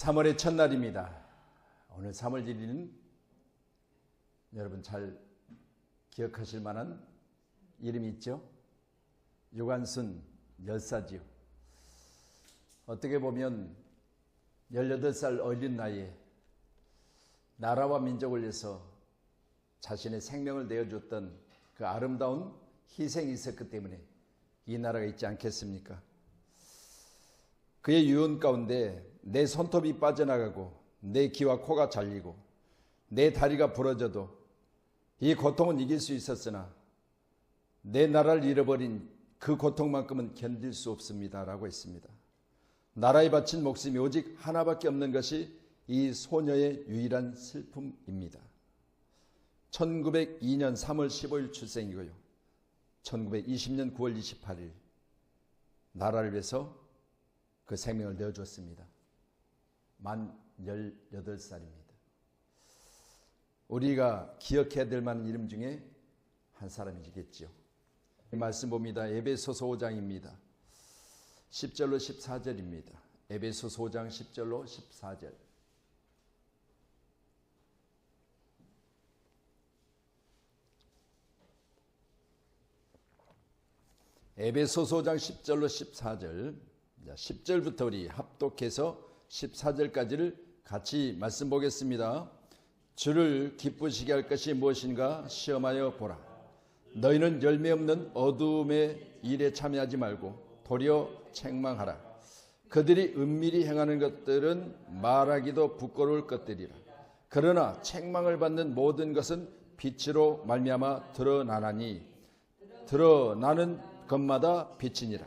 3월의 첫날입니다. 오늘 3월 1일은 여러분 잘 기억하실 만한 이름이 있죠? 유관순 열사지요. 어떻게 보면 18살 어린 나이에 나라와 민족을 위해서 자신의 생명을 내어줬던 그 아름다운 희생이 있었기 때문에 이 나라가 있지 않겠습니까? 그의 유언 가운데 내 손톱이 빠져나가고 내 귀와 코가 잘리고 내 다리가 부러져도 이 고통은 이길 수 있었으나 내 나라를 잃어버린 그 고통만큼은 견딜 수 없습니다 라고 했습니다. 나라에 바친 목숨이 오직 하나밖에 없는 것이 이 소녀의 유일한 슬픔입니다. 1902년 3월 15일 출생이고요. 1920년 9월 28일 나라를 위해서 그 생명을 내어줬습니다. 만 18살입니다. 우리가 기억해야 될 만한 이름 중에 한 사람이겠지요. 말씀 봅니다. 에베소서 5장입니다. 10절로 14절입니다. 에베소서 5장 10절로 14절. 에베소서 5장 10절로 14절. 10절부터 우리 합독해서 14절까지를 같이 말씀 보겠습니다. 주를 기쁘시게 할 것이 무엇인가 시험하여 보라. 너희는 열매 없는 어두움의 일에 참여하지 말고 도리어 책망하라. 그들이 은밀히 행하는 것들은 말하기도 부끄러울 것들이라. 그러나 책망을 받는 모든 것은 빛으로 말미암아 드러나나니 드러나는 것마다 빛이니라.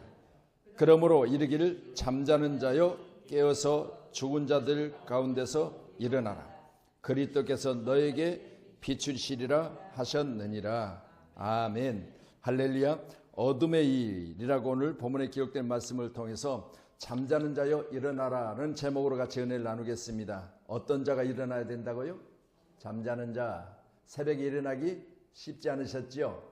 그러므로 이르기를 잠자는 자여 깨어서 죽은 자들 가운데서 일어나라. 그리스도께서 너에게 비추시리라 하셨느니라. 아멘. 할렐루야. 어둠의 일이라고 오늘 본문에 기록된 말씀을 통해서 잠자는 자여 일어나라는 제목으로 같이 은혜를 나누겠습니다. 어떤 자가 일어나야 된다고요? 잠자는 자. 새벽에 일어나기 쉽지 않으셨지요?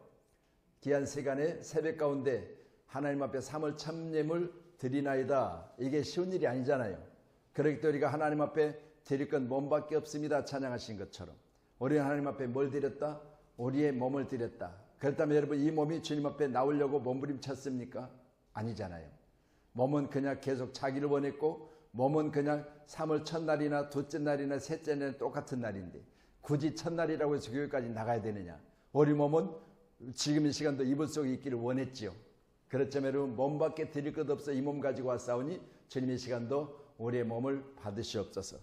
귀한 시간에 새벽 가운데 하나님 앞에 삼을 참념을 드리나이다. 이게 쉬운 일이 아니잖아요. 그렇기 때문에 우리가 하나님 앞에 드릴 건 몸밖에 없습니다. 찬양하신 것처럼. 우리는 하나님 앞에 뭘 드렸다? 우리의 몸을 드렸다. 그렇다면 여러분 이 몸이 주님 앞에 나오려고 몸부림쳤습니까? 아니잖아요. 몸은 그냥 계속 자기를 원했고 몸은 그냥 3월 첫날이나 둘째 날이나 셋째 날이 똑같은 날인데 굳이 첫날이라고 해서 교회까지 나가야 되느냐. 우리 몸은 지금 이 시간도 이불 속에 있기를 원했지요. 여러분 몸밖에 드릴 것 없어 이 몸 가지고 왔사오니 주님의 시간도 우리의 몸을 받으시옵소서.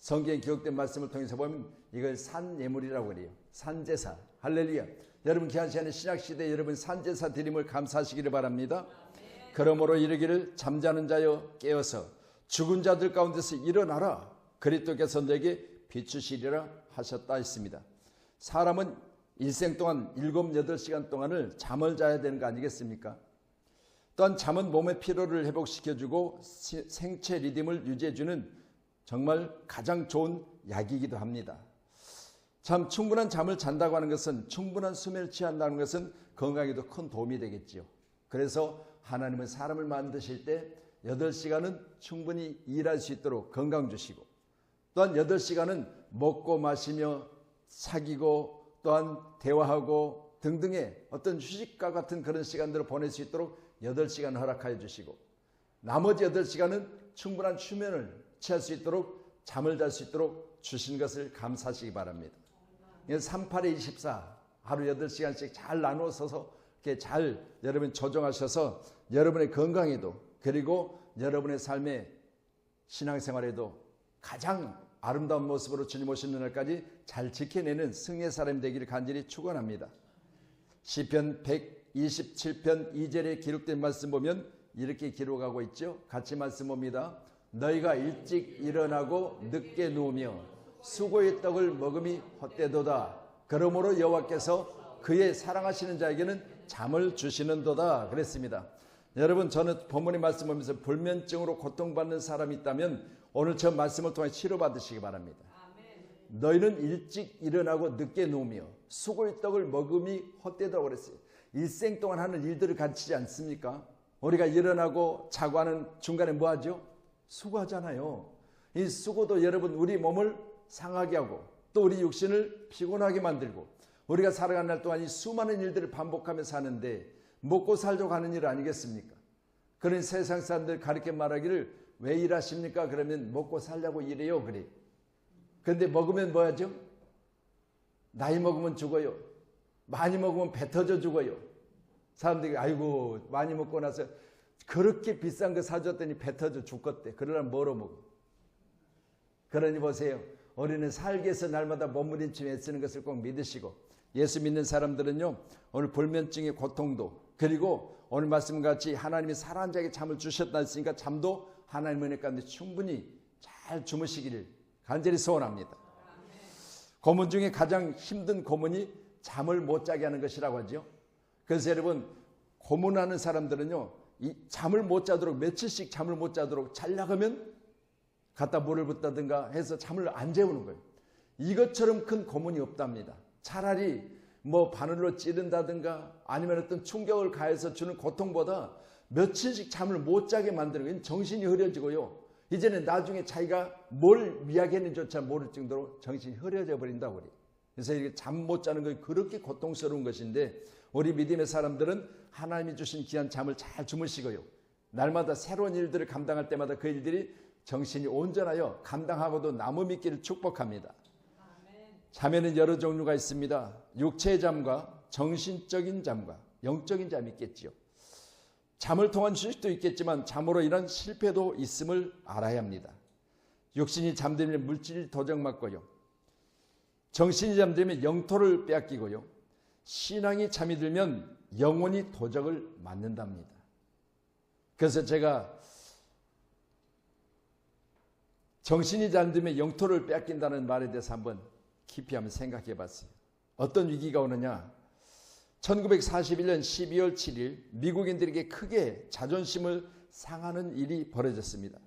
성경에 기록된 말씀을 통해서 보면 이걸 산 예물이라고 그래요. 산제사. 할렐루야. 여러분 귀한 시간에 신약시대 여러분 산제사 드림을 감사하시기를 바랍니다. 그러므로 이르기를 잠자는 자여 깨어서 죽은 자들 가운데서 일어나라. 그리스도께서 너에게 비추시리라 하셨다 했습니다. 사람은 일생 동안 일곱 여덟 시간 동안을 잠을 자야 되는 거 아니겠습니까? 또한 잠은 몸의 피로를 회복시켜주고 생체 리듬을 유지해주는 정말 가장 좋은 약이기도 합니다. 참 충분한 잠을 잔다고 하는 것은 충분한 수면을 취한다는 것은 건강에도 큰 도움이 되겠지요. 그래서 하나님은 사람을 만드실 때 8시간은 충분히 일할 수 있도록 건강 주시고 또한 8시간은 먹고 마시며 사귀고 또한 대화하고 등등의 어떤 휴식과 같은 그런 시간들을 보낼 수 있도록 8시간 허락하여 주시고 나머지 8시간은 충분한 수면을 취할 수 있도록 잠을 잘 수 있도록 주신 것을 감사하시기 바랍니다. 38에 24 하루 8시간씩 잘 나누어서 이렇게 잘 여러분 조정하셔서 여러분의 건강에도 그리고 여러분의 삶의 신앙생활에도 가장 아름다운 모습으로 주님 오시는 날까지 잘 지켜내는 승리의 사람이 되기를 간절히 축원합니다. 시편 127편 2절에 기록된 말씀 보면 이렇게 기록하고 있죠. 같이 말씀 봅니다. 너희가 일찍 일어나고 늦게 누우며 수고의 떡을 먹음이 헛되도다. 그러므로 여호와께서 그의 사랑하시는 자에게는 잠을 주시는도다. 그랬습니다. 여러분 저는 본문의 말씀 보면서 불면증으로 고통받는 사람이 있다면 오늘 저 말씀을 통해 치료받으시기 바랍니다. 너희는 일찍 일어나고 늦게 누우며 수고의 떡을 먹음이 헛되다고 그랬어요. 일생 동안 하는 일들을 가르치지 않습니까? 우리가 일어나고 자고 하는 중간에 뭐 하죠? 수고하잖아요. 이 수고도 여러분 우리 몸을 상하게 하고 또 우리 육신을 피곤하게 만들고 우리가 살아가는 날 동안 이 수많은 일들을 반복하며 사는데 먹고 살자고 하는 일 아니겠습니까? 그런 세상 사람들 가르쳐 말하기를 왜 일하십니까? 그러면 먹고 살려고 일해요. 그래. 근데 먹으면 뭐하죠? 나이 먹으면 죽어요. 많이 먹으면 배 터져 죽어요. 사람들이 아이고 많이 먹고 나서 그렇게 비싼 거 사줬더니 배 터져 죽겠대. 그러려면 뭐로 먹어? 그러니 보세요. 우리는 살기 위해서 날마다 몸부림치며 애쓰는 것을 꼭 믿으시고 예수 믿는 사람들은요. 오늘 불면증의 고통도 그리고 오늘 말씀 같이 하나님이 살아난 자에게 잠을 주셨다 했으니까 잠도 하나님 은혜 가운데 충분히 잘 주무시기를 간절히 소원합니다. 고문 중에 가장 힘든 고문이 잠을 못 자게 하는 것이라고 하죠. 그래서 여러분 고문하는 사람들은요. 이 잠을 못 자도록 며칠씩 잠을 못 자도록 자려고 하면 갖다 물을 붓다든가 해서 잠을 안 재우는 거예요. 이것처럼 큰 고문이 없답니다. 차라리 뭐 바늘로 찌른다든가 아니면 어떤 충격을 가해서 주는 고통보다 며칠씩 잠을 못 자게 만드는 건 정신이 흐려지고요. 이제는 나중에 자기가 뭘 이야기했는지조차 모를 정도로 정신이 흐려져 버린다고 그래요. 그래서 이렇게 잠 못 자는 것이 그렇게 고통스러운 것인데 우리 믿음의 사람들은 하나님이 주신 귀한 잠을 잘 주무시고요. 날마다 새로운 일들을 감당할 때마다 그 일들이 정신이 온전하여 감당하고도 나무 믿기를 축복합니다. 잠에는 여러 종류가 있습니다. 육체의 잠과 정신적인 잠과 영적인 잠이 있겠지요. 잠을 통한 휴식도 있겠지만 잠으로 인한 실패도 있음을 알아야 합니다. 육신이 잠들면 물질이 도적 맞고요. 정신이 잠들면 영토를 빼앗기고요. 신앙이 잠이 들면 영혼이 도적을 맞는답니다. 그래서 제가 정신이 잠들면 영토를 빼앗긴다는 말에 대해서 한번 깊이 한번 생각해 봤어요. 어떤 위기가 오느냐? 1941년 12월 7일 미국인들에게 크게 자존심을 상하는 일이 벌어졌습니다.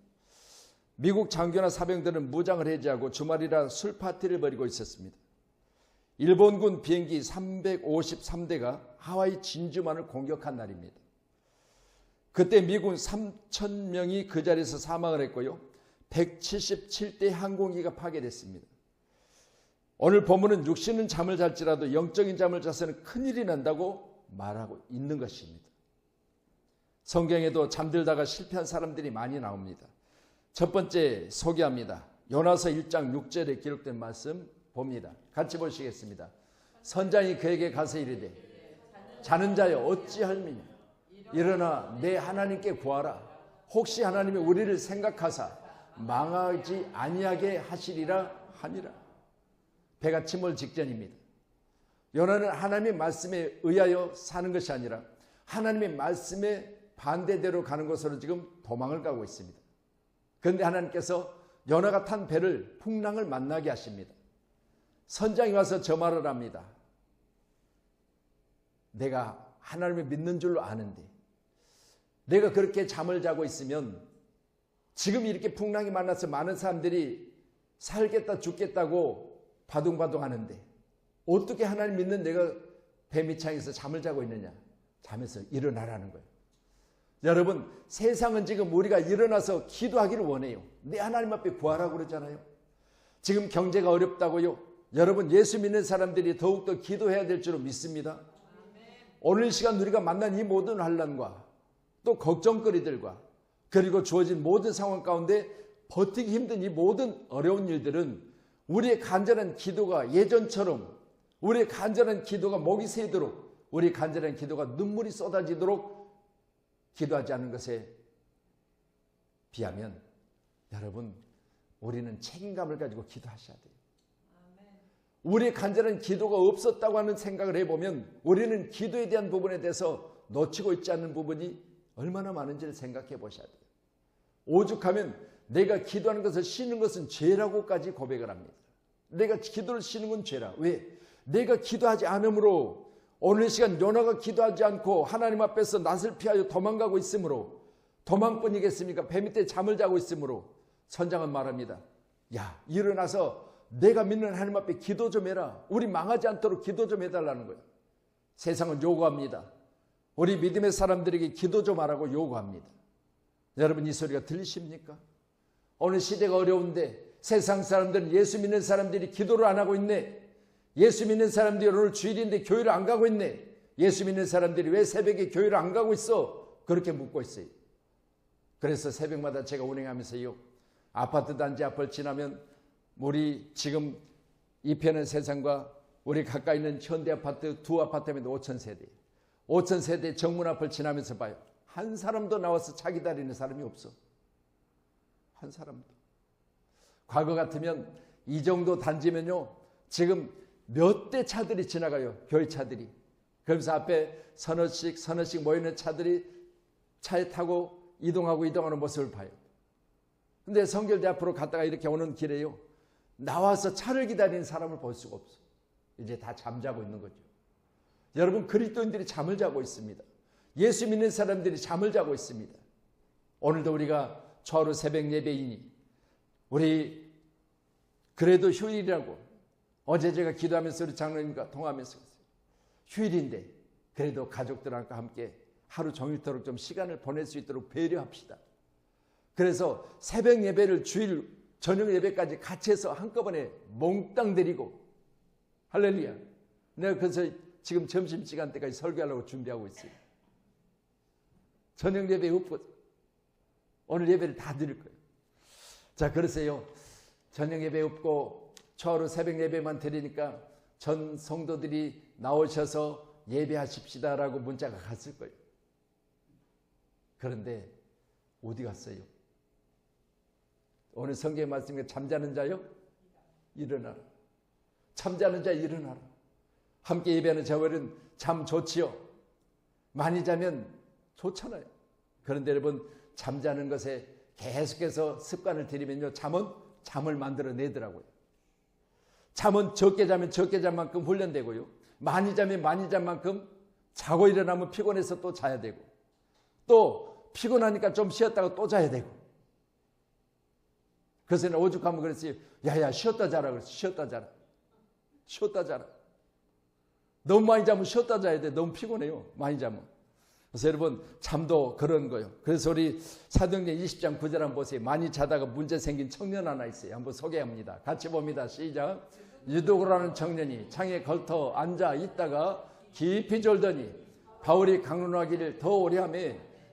미국 장교나 사병들은 무장을 해제하고 주말이라 술 파티를 벌이고 있었습니다. 일본군 비행기 353대가 하와이 진주만을 공격한 날입니다. 그때 미군 3천 명이 그 자리에서 사망을 했고요. 177대 항공기가 파괴됐습니다. 오늘 본문은 육신은 잠을 잘지라도 영적인 잠을 자서는 큰일이 난다고 말하고 있는 것입니다. 성경에도 잠들다가 실패한 사람들이 많이 나옵니다. 첫 번째 소개합니다. 요나서 1장 6절에 기록된 말씀 봅니다. 같이 보시겠습니다. 선장이 그에게 가서 이르되 자는 자여 어찌할미냐 일어나 내 하나님께 구하라 혹시 하나님이 우리를 생각하사 망하지 아니하게 하시리라 하니라 배가 침몰 직전입니다. 요나는 하나님의 말씀에 의하여 사는 것이 아니라 하나님의 말씀에 반대대로 가는 것으로 지금 도망을 가고 있습니다. 그런데 하나님께서 요나가 탄 배를 풍랑을 만나게 하십니다. 선장이 와서 저 말을 합니다. 내가 하나님을 믿는 줄로 아는데 내가 그렇게 잠을 자고 있으면 지금 이렇게 풍랑이 만나서 많은 사람들이 살겠다 죽겠다고 바둥바둥 하는데 어떻게 하나님 믿는 내가 배 밑창에서 잠을 자고 있느냐? 잠에서 일어나라는 거예요. 여러분, 세상은 지금 우리가 일어나서 기도하기를 원해요. 내 하나님 앞에 구하라고 그러잖아요. 지금 경제가 어렵다고요. 여러분, 예수 믿는 사람들이 더욱더 기도해야 될 줄로 믿습니다. 오늘 시간 우리가 만난 이 모든 환란과 또 걱정거리들과 그리고 주어진 모든 상황 가운데 버티기 힘든 이 모든 어려운 일들은 우리의 간절한 기도가 예전처럼 우리의 간절한 기도가 목이 새도록 우리의 간절한 기도가 눈물이 쏟아지도록 기도하지 않는 것에 비하면 여러분 우리는 책임감을 가지고 기도하셔야 돼요. 우리의 간절한 기도가 없었다고 하는 생각을 해보면 우리는 기도에 대한 부분에 대해서 놓치고 있지 않는 부분이 얼마나 많은지를 생각해 보셔야 돼요. 오죽하면 내가 기도하는 것을 쉬는 것은 죄라고까지 고백을 합니다. 내가 기도를 쉬는 건 죄라. 왜? 내가 기도하지 않으므로 오늘 시간 요나가 기도하지 않고 하나님 앞에서 낯을 피하여 도망가고 있으므로 도망뿐이겠습니까? 배 밑에 잠을 자고 있으므로 선장은 말합니다. 야 일어나서 내가 믿는 하나님 앞에 기도 좀 해라. 우리 망하지 않도록 기도 좀 해달라는 거예요. 세상은 요구합니다. 우리 믿음의 사람들에게 기도 좀 하라고 요구합니다. 여러분 이 소리가 들리십니까? 오늘 시대가 어려운데 세상 사람들은 예수 믿는 사람들이 기도를 안 하고 있네. 예수 믿는 사람들이 오늘 주일인데 교회를 안 가고 있네. 예수 믿는 사람들이 왜 새벽에 교회를 안 가고 있어? 그렇게 묻고 있어요. 그래서 새벽마다 제가 운행하면서요. 아파트 단지 앞을 지나면 우리 지금 이편의 세상과 우리 가까이 있는 현대 아파트 두 아파트면 5천 세대. 5천 세대 정문 앞을 지나면서 봐요. 한 사람도 나와서 차 기다리는 사람이 없어. 한 사람도. 과거 같으면 이 정도 단지면요. 지금 몇 대 차들이 지나가요. 교회 차들이. 그러면서 앞에 서너씩 서너씩 모이는 차들이 차에 타고 이동하고 이동하는 모습을 봐요. 근데 성결대 앞으로 갔다가 이렇게 오는 길에요. 나와서 차를 기다리는 사람을 볼 수가 없어. 이제 다 잠자고 있는 거죠. 여러분 그리스도인들이 잠을 자고 있습니다. 예수 믿는 사람들이 잠을 자고 있습니다. 오늘도 우리가 초하루 새벽 예배이니 우리 그래도 휴일이라고 어제 제가 기도하면서 우리 장로님과 통화하면서 휴일인데 그래도 가족들과 함께 하루 종일토록 좀 시간을 보낼 수 있도록 배려합시다. 그래서 새벽 예배를 주일 저녁 예배까지 같이 해서 한꺼번에 몽땅 드리고 할렐루야. 내가 그래서 지금 점심시간 때까지 설교하려고 준비하고 있어요. 저녁 예배 없고 오늘 예배를 다 드릴 거예요. 자, 그러세요. 저녁 예배 없고 초하루 새벽 예배만 드리니까 전 성도들이 나오셔서 예배하십시다라고 문자가 갔을 거예요. 그런데 어디 갔어요? 오늘 성경에 말씀에 잠자는 자요? 일어나라. 잠자는 자 일어나라. 함께 예배하는 자월은 잠 좋지요. 많이 자면 좋잖아요. 그런데 여러분 잠자는 것에 계속해서 습관을 들이면요. 잠은 잠을 만들어 내더라고요. 잠은 적게 자면 적게 잔 만큼 훈련되고요. 많이 자면 많이 잔 만큼 자고 일어나면 피곤해서 또 자야 되고 또 피곤하니까 좀 쉬었다가 또 자야 되고 그래서 오죽하면 그랬어요. 야야 쉬었다 자라 그랬어. 쉬었다 자라. 쉬었다 자라. 너무 많이 자면 쉬었다 자야 돼. 너무 피곤해요. 많이 자면. 그래서 여러분 잠도 그런 거예요. 그래서 우리 사도행전 20장 9절 한번 보세요. 많이 자다가 문제 생긴 청년 하나 있어요. 한번 소개합니다. 같이 봅니다. 시작. 유독으라는 청년이 창에 걸터 앉아 있다가 깊이 졸더니 바울이 강론하기를 더 오래 하며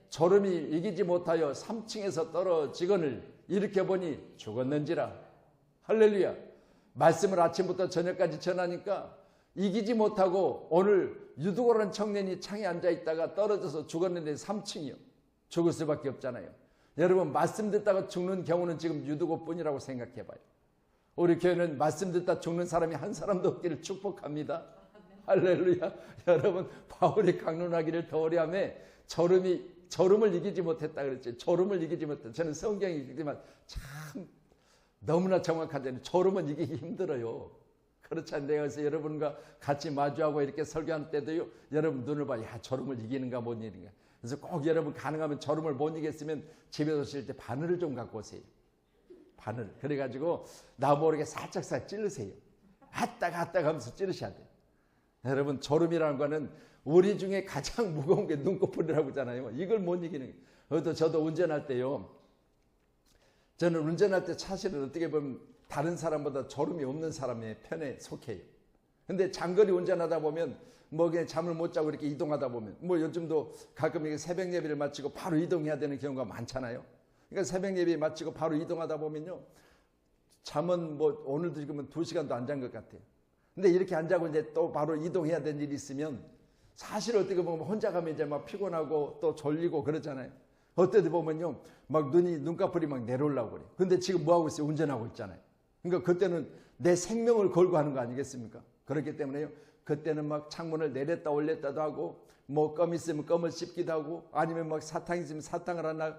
졸음이 이기지 못하여 3층에서 떨어지거늘 이렇게 보니 죽었는지라. 할렐루야. 말씀을 아침부터 저녁까지 전하니까 이기지 못하고 오늘 유두고라는 청년이 창에 앉아 있다가 떨어져서 죽었는데 3층이요. 죽을 수밖에 없잖아요. 여러분 말씀 듣다가 죽는 경우는 지금 유두고뿐이라고 생각해 봐요. 우리 교회는 말씀 듣다 죽는 사람이 한 사람도 없기를 축복합니다. 할렐루야. 여러분 바울이 강론하기를 더 오래하며 저름이 저름을 이기지 못했다 그랬지. 저름을 이기지 못했다. 저는 성경이 있지만 참 너무나 정확하잖아요. 저름은 이기기 힘들어요. 그렇지 않나요? 그래서 여러분과 같이 마주하고 이렇게 설교할 때도요. 여러분 눈을 봐. 야, 저름을 이기는가 못 이기는가. 그래서 꼭 여러분 가능하면 저름을 못 이겼으면 집에 오실 때 바늘을 좀 갖고 오세요. 바늘. 그래가지고 나 모르게 살짝살짝 찌르세요. 아따 갔다 가면서 찌르셔야 돼요. 여러분 저름이라는 거는 우리 중에 가장 무거운 게 눈꺼풀이라고 하잖아요. 이걸 못 이기는 거예요. 저도 운전할 때요. 저는 운전할 때 사실은 어떻게 보면 다른 사람보다 졸음이 없는 사람의 편에 속해요. 근데 장거리 운전하다 보면 뭐 그냥 잠을 못 자고 이렇게 이동하다 보면 뭐 요즘도 가끔 새벽 예배를 마치고 바로 이동해야 되는 경우가 많잖아요. 그러니까 새벽 예배 마치고 바로 이동하다 보면요. 잠은 뭐 오늘도 지금은 두 시간도 안 잔 것 같아요. 근데 이렇게 안 자고 이제 또 바로 이동해야 되는 일이 있으면 사실 어떻게 보면 혼자 가면 이제 막 피곤하고 또 졸리고 그러잖아요. 때 보면요. 막 눈이, 눈꺼풀이 막 내려오려고 그래. 근데 지금 뭐 하고 있어요? 운전하고 있잖아요. 그러니까 그때는 내 생명을 걸고 하는 거 아니겠습니까? 그렇기 때문에요. 그때는 막 창문을 내렸다 올렸다도 하고 뭐 껌 있으면 껌을 씹기도 하고 아니면 막 사탕 있으면 사탕을 하나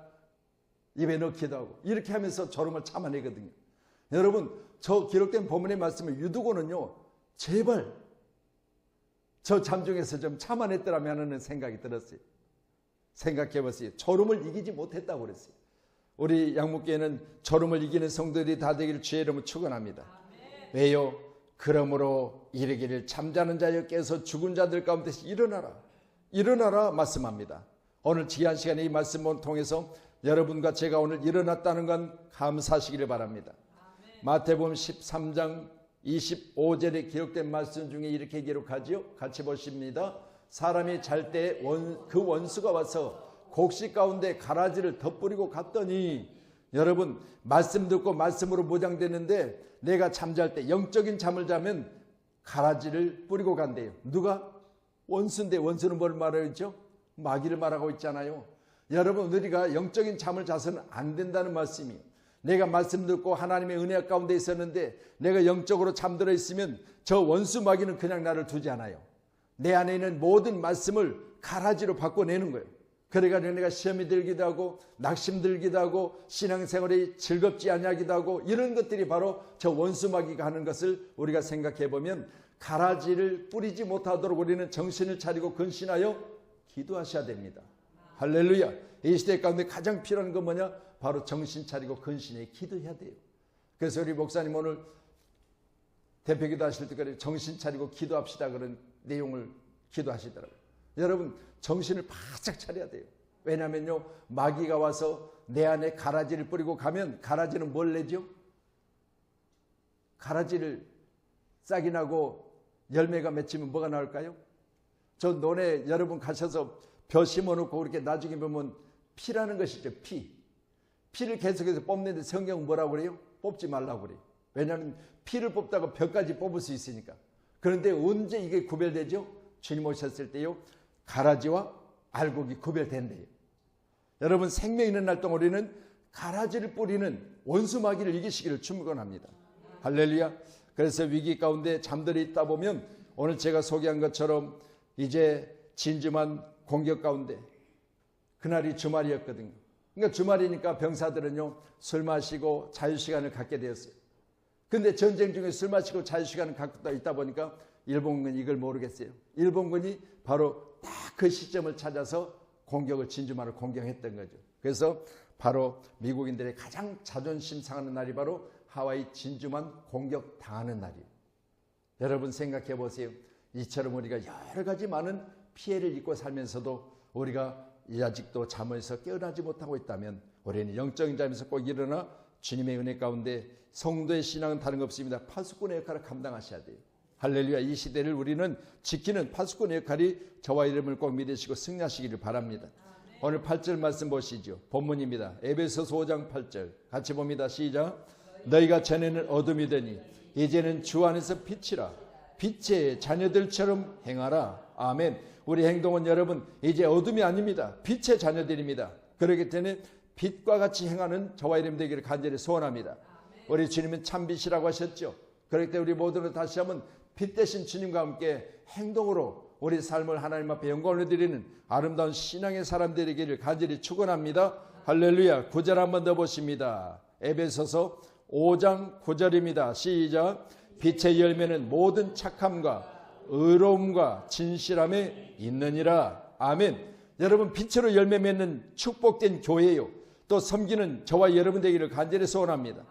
입에 넣기도 하고 이렇게 하면서 졸음을 참아내거든요. 여러분 저 기록된 본문의 말씀을 유두고는요. 제발 저 잠중에서 좀 참아냈더라면 하는 생각이 들었어요. 생각해 보세요. 졸음을 이기지 못했다고 그랬어요. 우리 양목교회는 졸음을 이기는 성도들이 다 되기를 주의 이름으로 축원합니다. 왜요? 그러므로 이르기를 잠자는 자여 깨서 죽은 자들 가운데서 일어나라. 일어나라 말씀합니다. 오늘 지한 시간에 이 말씀을 통해서 여러분과 제가 오늘 일어났다는 건 감사하시기를 바랍니다. 마태복음 13장 25절에 기록된 말씀 중에 이렇게 기록하지요. 같이 보십니다. 사람이 잘 때 그 원수가 와서 곡식 가운데 가라지를 덧뿌리고 갔더니 여러분 말씀 듣고 말씀으로 모장되는데 내가 잠잘 때 영적인 잠을 자면 가라지를 뿌리고 간대요. 누가? 원수인데 원수는 뭘 말하죠? 마귀를 말하고 있잖아요. 여러분 우리가 영적인 잠을 자서는 안 된다는 말씀이에요. 내가 말씀 듣고 하나님의 은혜 가운데 있었는데 내가 영적으로 잠들어 있으면 저 원수 마귀는 그냥 나를 두지 않아요. 내 안에 있는 모든 말씀을 가라지로 바꿔내는 거예요. 그래가지고 내가 시험이 들기도 하고 낙심 들기도 하고 신앙생활이 즐겁지 아니하기도 하고 이런 것들이 바로 저 원수 마귀가 하는 것을 우리가 생각해 보면 가라지를 뿌리지 못하도록 우리는 정신을 차리고 근신하여 기도하셔야 됩니다. 할렐루야. 이 시대 가운데 가장 필요한 건 뭐냐? 바로 정신 차리고 근신에 기도해야 돼요. 그래서 우리 목사님 오늘 대표 기도 하실 때까지 정신 차리고 기도합시다 그런 내용을 기도하시더라고요. 여러분 정신을 바짝 차려야 돼요. 왜냐하면요 마귀가 와서 내 안에 가라지를 뿌리고 가면 가라지는 뭘 내죠? 가라지를 싹이 나고 열매가 맺히면 뭐가 나올까요? 저 논에 여러분 가셔서 벼 심어놓고 그렇게 나중에 보면 피라는 것이죠 피. 피를 계속해서 뽑는데 성경은 뭐라고 그래요? 뽑지 말라고 그래요. 왜냐하면 피를 뽑다가 벼까지 뽑을 수 있으니까. 그런데 언제 이게 구별되죠? 주님 오셨을 때요. 가라지와 알곡이 구별된대요. 여러분 생명 있는 날 동안 우리는 가라지를 뿌리는 원수 마귀를 이기시기를 축원합니다. 할렐루야. 그래서 위기 가운데 잠들어 있다 보면 오늘 제가 소개한 것처럼 이제 진주만 공격 가운데 그날이 주말이었거든요. 그러니까 주말이니까 병사들은요 술 마시고 자유 시간을 갖게 되었어요. 근데 전쟁 중에 술 마시고 자유 시간을 갖고 있다 보니까 일본군이 이걸 모르겠어요. 일본군이 바로 딱 그 시점을 찾아서 공격을 진주만을 공격했던 거죠. 그래서 바로 미국인들의 가장 자존심 상하는 날이 바로 하와이 진주만 공격 당하는 날이에요. 여러분 생각해 보세요. 이처럼 우리가 여러 가지 많은 피해를 입고 살면서도 우리가 아직도 잠에서 깨어나지 못하고 있다면 우리는 영적인 잠에서 꼭 일어나 주님의 은혜 가운데 성도의 신앙은 다른 것 없습니다. 파수꾼의 역할을 감당하셔야 돼요. 할렐루야 이 시대를 우리는 지키는 파수꾼의 역할이 저와 이름을 꼭 믿으시고 승리하시기를 바랍니다. 오늘 8절 말씀 보시죠. 본문입니다. 에베소서 5장 8절 같이 봅니다. 시작. 너희가 전에는 어둠이 되니 이제는 주 안에서 빛이라 빛의 자녀들처럼 행하라. 아멘. 우리 행동은 여러분 이제 어둠이 아닙니다. 빛의 자녀들입니다. 그렇기 때문에 빛과 같이 행하는 저와 이름 되기를 간절히 소원합니다. 우리 주님은 참 빛이라고 하셨죠. 그렇기 때문에 우리 모두는 다시 한번 빛 대신 주님과 함께 행동으로 우리 삶을 하나님 앞에 영광을 드리는 아름다운 신앙의 사람들에게를 간절히 축원합니다. 할렐루야. 구절 한번 더 보십니다. 에베소서 5장 9절입니다. 시작. 빛의 열매는 모든 착함과 의로움과 진실함에 있느니라. 아멘. 여러분 빛으로 열매 맺는 축복된 교회요. 또 섬기는 저와 여러분 되기를 간절히 소원합니다.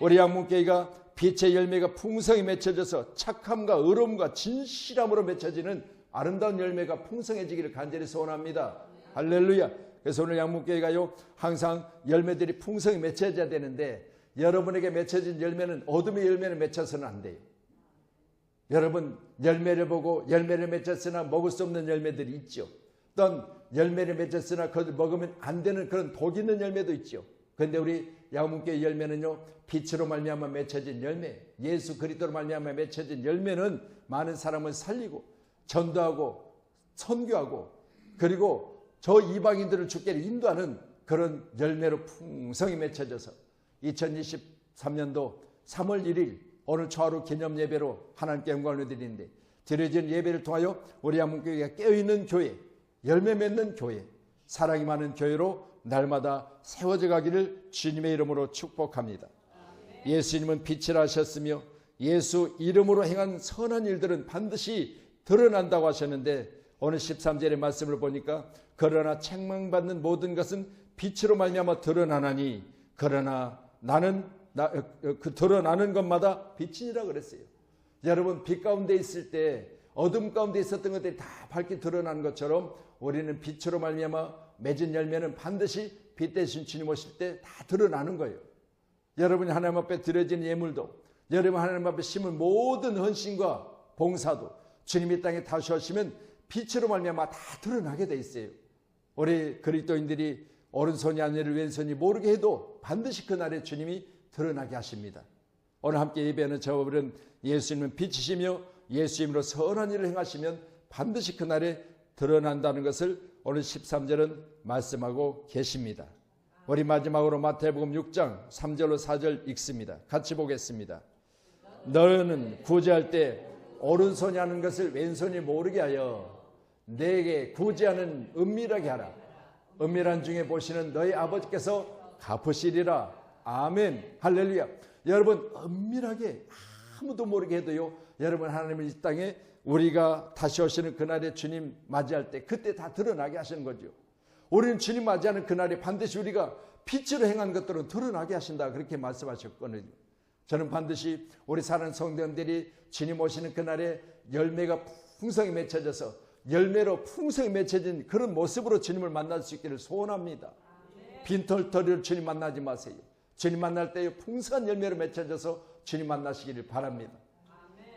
우리 양문교회가 빛의 열매가 풍성히 맺혀져서 착함과 의로움과 진실함으로 맺혀지는 아름다운 열매가 풍성해지기를 간절히 소원합니다. 할렐루야. 그래서 오늘 양문교회가요 항상 열매들이 풍성히 맺혀져야 되는데 여러분에게 맺혀진 열매는 어둠의 열매는 맺혀서는 안 돼요. 여러분 열매를 보고 열매를 맺었으나 먹을 수 없는 열매들이 있죠. 어떤 열매를 맺었으나 그걸 먹으면 안 되는 그런 독 있는 열매도 있죠. 그런데 우리 양문교회 열매는요 빛으로 말미암아 맺혀진 열매, 예수 그리스도로 말미암아 맺혀진 열매는 많은 사람을 살리고 전도하고 선교하고 그리고 저 이방인들을 주께로 인도하는 그런 열매로 풍성히 맺혀져서 2023년도 3월 1일 오늘 초하루 기념 예배로 하나님께 영광을 드리는데 드려진 예배를 통하여 우리 양문교회가 깨어있는 교회, 열매 맺는 교회, 사랑이 많은 교회로 날마다 세워져 가기를 주님의 이름으로 축복합니다. 예수님은 빛을 하셨으며 예수 이름으로 행한 선한 일들은 반드시 드러난다고 하셨는데 오늘 13절의 말씀을 보니까 그러나 책망받는 모든 것은 빛으로 말미암아 드러나나니 그러나 나는 나, 그 드러나는 것마다 빛이니라 그랬어요. 여러분 빛 가운데 있을 때 어둠 가운데 있었던 것들이 다 밝게 드러나는 것처럼 우리는 빛으로 말미암아 맺은 열매는 반드시 빛 대신 주님 오실 때 다 드러나는 거예요. 여러분이 하나님 앞에 드려진 예물도 여러분 하나님 앞에 심은 모든 헌신과 봉사도 주님이 땅에 다시 오시면 빛으로 말미암아 다 드러나게 돼 있어요. 우리 그리스도인들이 오른손이 아니를 왼손이 모르게 해도 반드시 그날에 주님이 드러나게 하십니다. 오늘 함께 예배하는 저분은 예수님은 빛이시며 예수님으로 선한 일을 행하시면 반드시 그날에 드러난다는 것을 오늘 13절은 말씀하고 계십니다. 우리 마지막으로 마태복음 6장 3절로 4절 읽습니다. 같이 보겠습니다. 너는 구제할 때 오른손이 하는 것을 왼손이 모르게 하여 내게 구제하는 은밀하게 하라. 은밀한 중에 보시는 너희 아버지께서 갚으시리라. 아멘. 할렐루야. 여러분 은밀하게 아무도 모르게 해도요. 여러분 하나님은 이 땅에 우리가 다시 오시는 그날에 주님 맞이할 때 그때 다 드러나게 하시는 거죠. 우리는 주님 맞이하는 그날에 반드시 우리가 빛으로 행한 것들은 드러나게 하신다. 그렇게 말씀하셨거든요. 저는 반드시 우리 사는 성도들이 주님 오시는 그날에 열매가 풍성히 맺혀져서 열매로 풍성히 맺혀진 그런 모습으로 주님을 만날 수 있기를 소원합니다. 빈털터리로 주님 만나지 마세요. 주님 만날 때 풍성한 열매로 맺혀져서 주님 만나시기를 바랍니다.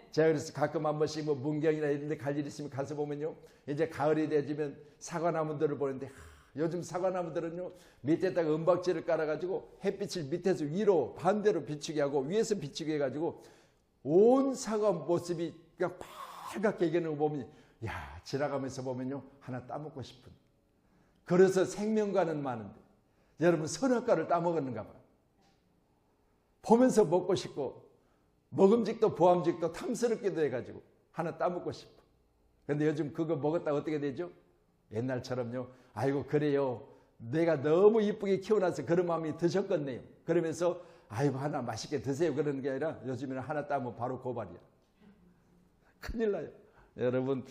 제가 그래서 가끔 한 번씩 뭐 문경이나 이런 데 갈 일 있으면 가서 보면요. 이제 가을이 되지면 사과나무들을 보는데 하, 요즘 사과나무들은요. 밑에다가 은박지를 깔아가지고 햇빛을 밑에서 위로 반대로 비추게 하고 위에서 비추게 해가지고 온 사과 모습이 그냥 빨갛게 익는 거 보면 야 지나가면서 보면요. 하나 따먹고 싶은. 그래서 생명과는 많은데 여러분 선악과를 따먹었는가 봐. 보면서 먹고 싶고 먹음직도 보암직도 탐스럽기도 해가지고 하나 따먹고 싶어. 근데 요즘 그거 먹었다 어떻게 되죠? 옛날처럼요. 아이고 그래요. 내가 너무 이쁘게 키워놔서 그런 마음이 드셨겠네요. 그러면서 아이고 하나 맛있게 드세요. 그러는 게 아니라 요즘에는 하나 따면 바로 고발이야. 큰일 나요. 여러분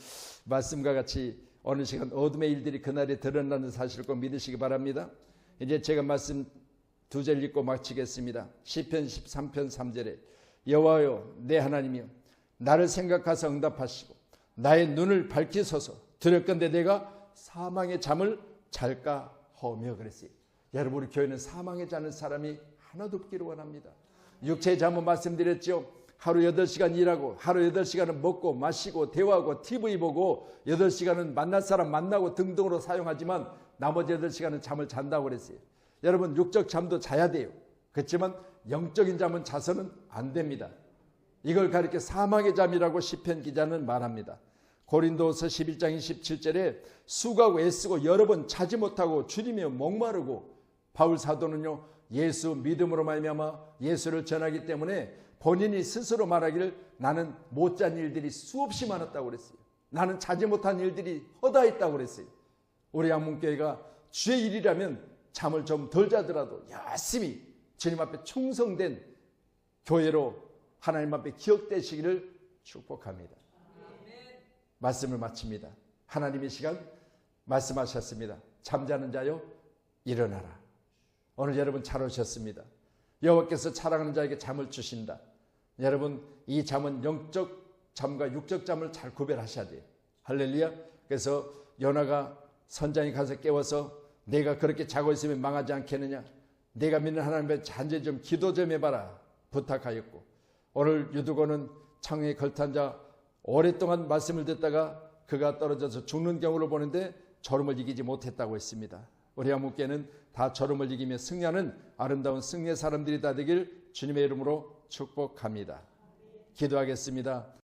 말씀과 같이 어느 시간 어둠의 일들이 그날에 드러나는 사실을 꼭 믿으시기 바랍니다. 이제 제가 말씀 두 절 읽고 마치겠습니다. 시편 13편 3절에 여호와여 내 하나님이여 나를 생각하사 응답하시고 나의 눈을 밝히소서 두렵건대 내가 사망의 잠을 잘까 하며 그랬어요. 여러분 우리 교회는 사망에 자는 사람이 하나도 없기를 원합니다. 육체의 잠은 말씀드렸죠. 하루 8시간 일하고 하루 8시간은 먹고 마시고 대화하고 TV 보고 8시간은 만날 사람 만나고 등등으로 사용하지만 나머지 8시간은 잠을 잔다고 그랬어요. 여러분 육적 잠도 자야 돼요. 그렇지만 영적인 잠은 자서는 안 됩니다. 이걸 가리켜 사망의 잠이라고 시편 기자는 말합니다. 고린도서 11장 27절에 수고하고 애쓰고 여러 번 차지 못하고 주님의 목마르고 바울 사도는요 예수 믿음으로 말미암아 예수를 전하기 때문에 본인이 스스로 말하기를 나는 못 잔 일들이 수없이 많았다고 그랬어요. 나는 자지 못한 일들이 허다했다고 그랬어요. 우리 양문교회가 주의 일이라면 잠을 좀 덜 자더라도 열심히 주님 앞에 충성된 교회로 하나님 앞에 기억되시기를 축복합니다. 말씀을 마칩니다. 하나님의 시간 말씀하셨습니다. 잠자는 자요 일어나라. 오늘 여러분 잘 오셨습니다. 여호와께서 사랑하는 자에게 잠을 주신다. 여러분 이 잠은 영적 잠과 육적 잠을 잘 구별하셔야 돼요. 할렐루야. 그래서 요나가 선장이 가서 깨워서 내가 그렇게 자고 있으면 망하지 않겠느냐. 내가 믿는 하나님 앞에 잔재 좀 기도 좀 해봐라 부탁하였고 오늘 유두고는 창에 걸탄 자 오랫동안 말씀을 듣다가 그가 떨어져서 죽는 경우를 보는데 저름을 이기지 못했다고 했습니다. 우리 한국께는 다 저름을 이기며 승리하는 아름다운 승리의 사람들이 다 되길 주님의 이름으로 축복합니다. 기도하겠습니다.